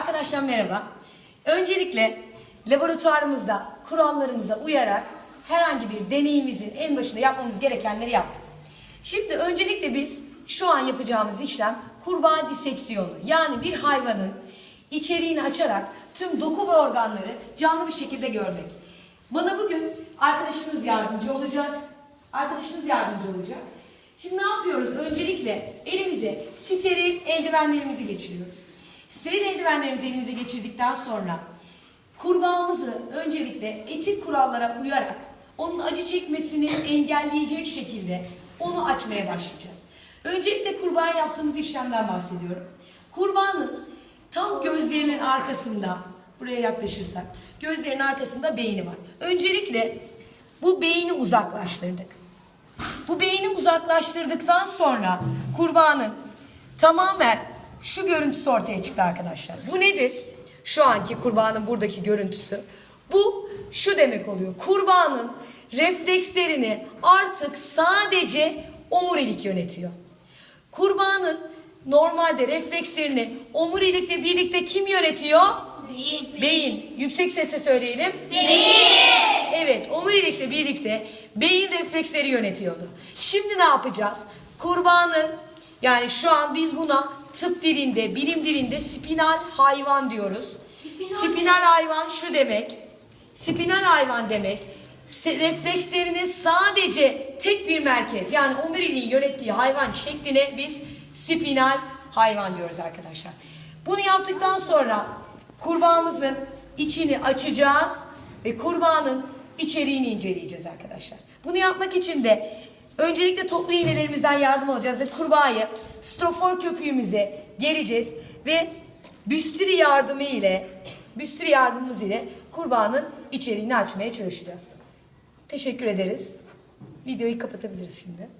Arkadaşlar merhaba. Öncelikle laboratuvarımızda kurallarımıza uyarak herhangi bir deneyimizin en başında yapmamız gerekenleri yaptık. Şimdi öncelikle biz şu an yapacağımız işlem kurbağa diseksiyonu. Yani bir hayvanın içeriğini açarak tüm doku ve organları canlı bir şekilde görmek. Bana bugün arkadaşınız yardımcı olacak. Arkadaşınız yardımcı olacak. Şimdi ne yapıyoruz? Öncelikle elimize steril eldivenlerimizi geçiriyoruz. Steril eldivenlerimizi elimize geçirdikten sonra kurbağamızı öncelikle etik kurallara uyarak onun acı çekmesini engelleyecek şekilde onu açmaya başlayacağız. Öncelikle kurbağa yaptığımız işlemden bahsediyorum. Kurbağanın tam gözlerinin arkasında, buraya yaklaşırsak, gözlerinin arkasında beyni var. Öncelikle bu beyni uzaklaştırdık. Bu beyni uzaklaştırdıktan sonra kurbağanın tamamen şu görüntüsü ortaya çıktı arkadaşlar. Bu nedir? Şu anki kurbağanın buradaki görüntüsü. Bu şu demek oluyor. Kurbağanın reflekslerini artık sadece omurilik yönetiyor. Kurbağanın normalde reflekslerini omurilikle birlikte kim yönetiyor? Beyin. Beyin. Yüksek sesle söyleyelim. Evet, omurilikle birlikte beyin refleksleri yönetiyordu. Şimdi ne yapacağız? Kurbağanın yani şu an biz buna tıp dilinde, bilim dilinde spinal hayvan diyoruz. Spinal Spinal hayvan şu demek. Spinal hayvan demek. Reflekslerini sadece tek bir merkez yani omuriliği yönettiği hayvan şekline biz spinal hayvan diyoruz arkadaşlar. Bunu yaptıktan sonra kurbağamızın içini açacağız ve kurbağanın içeriğini inceleyeceğiz arkadaşlar. Bunu yapmak için de öncelikle toplu iğnelerimizden yardım alacağız ve kurbağayı strofor köpüğümüze gereceğiz ve büstiri yardımı ile büstiri yardımımız ile kurbağanın içeriğini açmaya çalışacağız. Teşekkür ederiz. Videoyu kapatabiliriz şimdi.